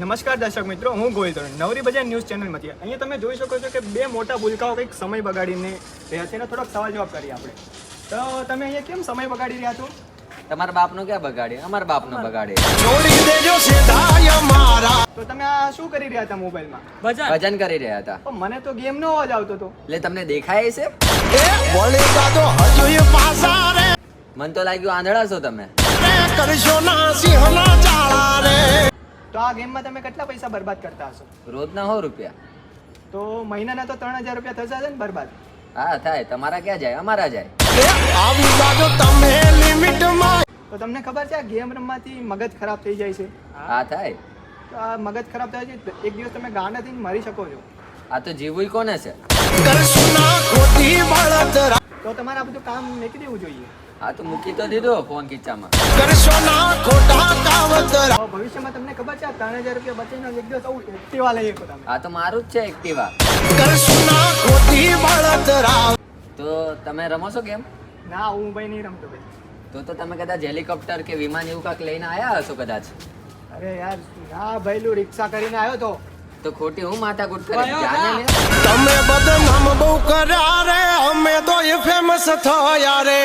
નમસ્કાર દર્શક મિત્રો હું ગોહિલ તરુણ. નવરી બજાર ન્યૂઝ ચેનલમાંથી. અહીંયા તમે જોઈ શકો છો કે બે મોટા ભૂલકાઓ કંઈક સમય બગાડીને રહ્યા છે એને થોડોક સવાલ જવાબ કરીએ આપણે. તો તમે અહીંયા કેમ સમય બગાડી રહ્યા છો? તમારા બાપનો ક્યાં બગાડે? અમારા બાપનો બગાડે. છોડી દેજો સીધાય મારા તો તમે આ શું કરી રહ્યા હતા મોબાઈલમાં? ભજન. કરી રહ્યા હતા. પણ મને તો ગેમ નો અવાજ આવતો હતો. એટલે તમને દેખાય છે? એ બોલે તો હજુ એ પાસા રે. મને તો લાગ્યું આંધળા છો તમે. કરશો ના સિંહના ચાળા રે. તો આ ગેમમાં તમે કેટલા પૈસા બરબાદ કરતા હશો? રોજના સો રૂપિયા. તો મહિનાના તો ત્રણ હજાર રૂપિયા થશે ને બરબાદ? હા થાય. તમારા ક્યાં જાય? અમારા જાય. તો તમને ખબર છે આ ગેમ રમવાથી મગજ ખરાબ થઈ જાય છે? હા થાય. તો આ મગજ ખરાબ થાય છે એક દિવસ તમે ગાના થઈને મરી શકો છો. આ તો જીવવું કોને છે? કરશો ના ખોટી બળતરા તો તમારે આ બધું કામ મૂકી દેવું જોઈએ. આ તો મૂકી તો દીધો ફોન ખીચામાં ત્રણ હજાર રૂપિયા બચીને એક દિવસ આવું એક્ટિવા લઈ શકો તમે આ તો મારું જ છે એક્ટિવા. તો તમે રમો છો કેમ? ના હું ભાઈ નહીં રમતો ભાઈ તો તો તમે કદાચ હેલિકોપ્ટર કે વિમાન એવું કાંક લઈને આવ્યા હશો કદાચ? અરે યાર ના ભઈલું રિક્ષા કરીને આવ્યો તો. તો ખોટી હું કરી? કયો જાને ના? તમે બદનામ બહુ કર્યા રે અમે તો એ ફેમસ થયા રે.